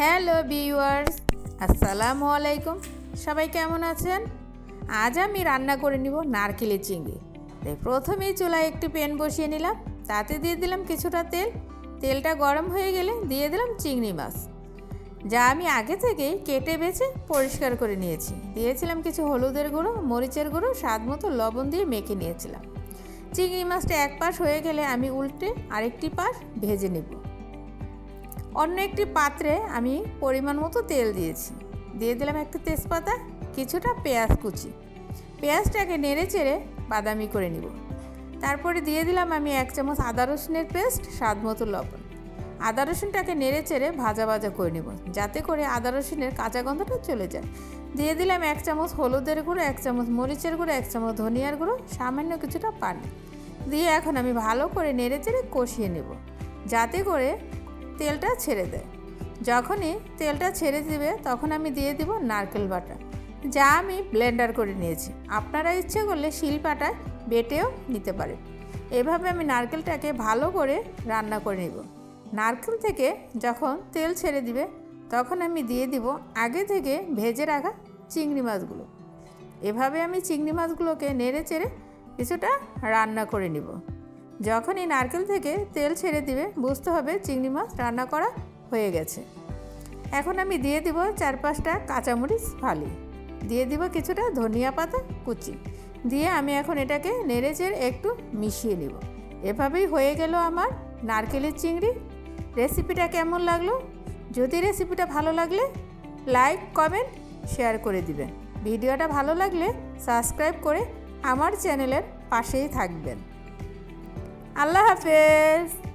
Hello viewers, আসসালামু আলাইকুম। সবাই কেমন আছেন? আজ আমি রান্না করে নিব নারকেলের চিংড়ি। তাই প্রথমেই চুলায় একটি প্যান বসিয়ে নিলাম। তাতে দিয়ে দিলাম কিছুটা তেল। তেলটা গরম হয়ে গেলে দিয়ে দিলাম চিংড়ি মাছ। যা আমি আগে থেকেই কেটে বেছে পরিষ্কার করে নিয়েছি। দিয়েছিলাম কিছু হলুদের গুঁড়ো, মরিচের গুঁড়ো, স্বাদ মতো লবণ দিয়ে মেখে নিয়েছিলাম। চিংড়ি মাছটা এক পাশ হয়ে গেলে আমি উল্টে আরেকটি পাশ ভেজে নেব। অন্য একটি পাত্রে আমি পরিমাণ মতো তেল দিয়েছি। দিয়ে দিলাম একটু তেজপাতা, কিছুটা পেঁয়াজ কুচি। পেঁয়াজটাকে নেড়ে চেড়ে বাদামি করে নিব। তারপরে দিয়ে দিলাম আমি এক চামচ আদা রসুনের পেস্ট, স্বাদ মতো লবণ। আদা রসুনটাকে নেড়ে চেড়ে ভাজা ভাজা করে নেব, যাতে করে আদা রসুনের কাঁচা গন্ধটা চলে যায়। দিয়ে দিলাম এক চামচ হলুদের গুঁড়ো, এক চামচ মরিচের গুঁড়ো, এক চামচ ধনিয়ার গুঁড়ো, সামান্য কিছুটা পানি। দিয়ে এখন আমি ভালো করে নেড়ে চেড়ে কষিয়ে নেব, যাতে করে তেলটা ছেড়ে দেয় যখনই তেলটা ছেড়ে দিবে, তখন আমি দিয়ে দিব নারকেল বাটা। যা আমি ব্লেন্ডার করে নিয়েছি। আপনারা ইচ্ছে করলে শিলপাটায় বেটেও নিতে পারেন। এভাবে আমি নারকেলটাকে ভালো করে রান্না করে নেব। নারকেল থেকে যখন তেল ছেড়ে দিবে, তখন আমি দিয়ে দিব আগে থেকে ভেজে রাখা চিংড়ি মাছগুলো। এভাবে আমি চিংড়ি মাছগুলোকে নেড়ে চেড়ে কিছুটা রান্না করে নিব। যখনই নারকেল থেকে তেল ছেড়ে দিবে, বুঝতে হবে চিংড়ি মাছ রান্না করা হয়ে গেছে। এখন আমি দিয়ে দিব চার পাঁচটা কাঁচামরিচ ফালি। দিয়ে দিব কিছুটা ধনিয়া পাতা, কুচি। দিয়ে আমি এখন এটাকে নেড়ে চেড়ে একটু মিশিয়ে নিব। এভাবেই হয়ে গেল আমার নারকেলের চিংড়ি। রেসিপিটা কেমন লাগল? যদি রেসিপিটা ভালো লাগলে লাইক, কমেন্ট, শেয়ার করে দিবেন। ভিডিওটা ভালো লাগলে সাবস্ক্রাইব করে আমার চ্যানেলের পাশেই থাকবেন। আল্লাহ হাফেজ।